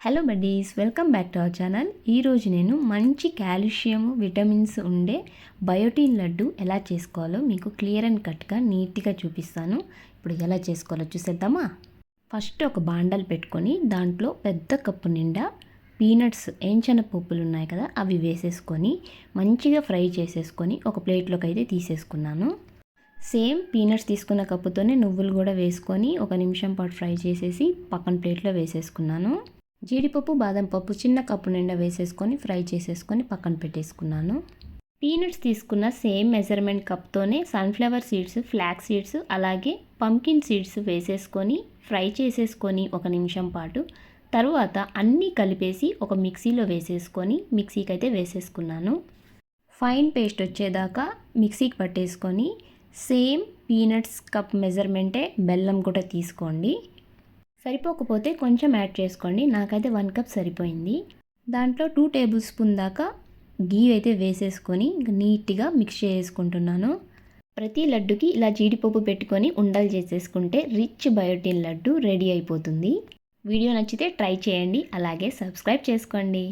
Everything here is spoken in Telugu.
Hello buddies welcome back to our channel ఈరోజు నేను మంచి కాల్షియం విటమిన్స్ ఉండే బయోటిన్ లడ్డు ఎలా చేసుకోవాలో మీకు క్లియర్ అండ్ కట్గా నీట్గా చూపిస్తాను. ఇప్పుడు ఎలా చేసుకోవాలో చూసేద్దామా? ఫస్ట్ ఒక బాండల్ పెట్టుకొని దాంట్లో పెద్ద కప్పు నిండా పీనట్స్ ఏంచన పప్పులు ఉన్నాయి కదా అవి వేసేసుకొని మంచిగా ఫ్రై చేసేసుకొని ఒక ప్లేట్లోకి అయితే తీసేసుకున్నాను. సేమ్ పీనట్స్ తీసుకున్న కప్పుతోనే నువ్వులు కూడా వేసుకొని ఒక నిమిషం పాటు ఫ్రై చేసేసి పక్కన ప్లేట్లో వేసేసుకున్నాను. జీడిపప్పు బాదం పప్పు చిన్న కప్పు నిండా వేసేసుకొని ఫ్రై చేసేసుకొని పక్కన పెట్టేసుకున్నాను. పీనట్స్ తీసుకున్న సేమ్ మెజర్మెంట్ కప్తోనే సన్ఫ్లవర్ సీడ్స్ ఫ్లాక్ సీడ్స్ అలాగే పంకిన్ సీడ్స్ వేసేసుకొని ఫ్రై చేసేసుకొని ఒక నిమిషం పాటు తరువాత అన్నీ కలిపేసి ఒక మిక్సీలో వేసేసుకొని మిక్సీకి అయితే వేసేసుకున్నాను. ఫైన్ పేస్ట్ వచ్చేదాకా మిక్సీకి పట్టేసుకొని సేమ్ పీనట్స్ కప్ మెజర్మెంటే బెల్లం కూడా తీసుకోండి. సరిపోకపోతే కొంచెం యాడ్ చేసుకోండి. నాకైతే వన్ కప్ సరిపోయింది. దాంట్లో టూ టేబుల్ స్పూన్ దాకా గీ అయితే వేసేసుకొని నీట్గా మిక్స్ చేసుకుంటున్నాను. ప్రతి లడ్డుకి ఇలా జీడిపప్పు పెట్టుకొని ఉండలు చేసేసుకుంటే రిచ్ బయోటిన్ లడ్డు రెడీ అయిపోతుంది. వీడియో నచ్చితే ట్రై చేయండి. అలాగే సబ్స్క్రైబ్ చేసుకోండి.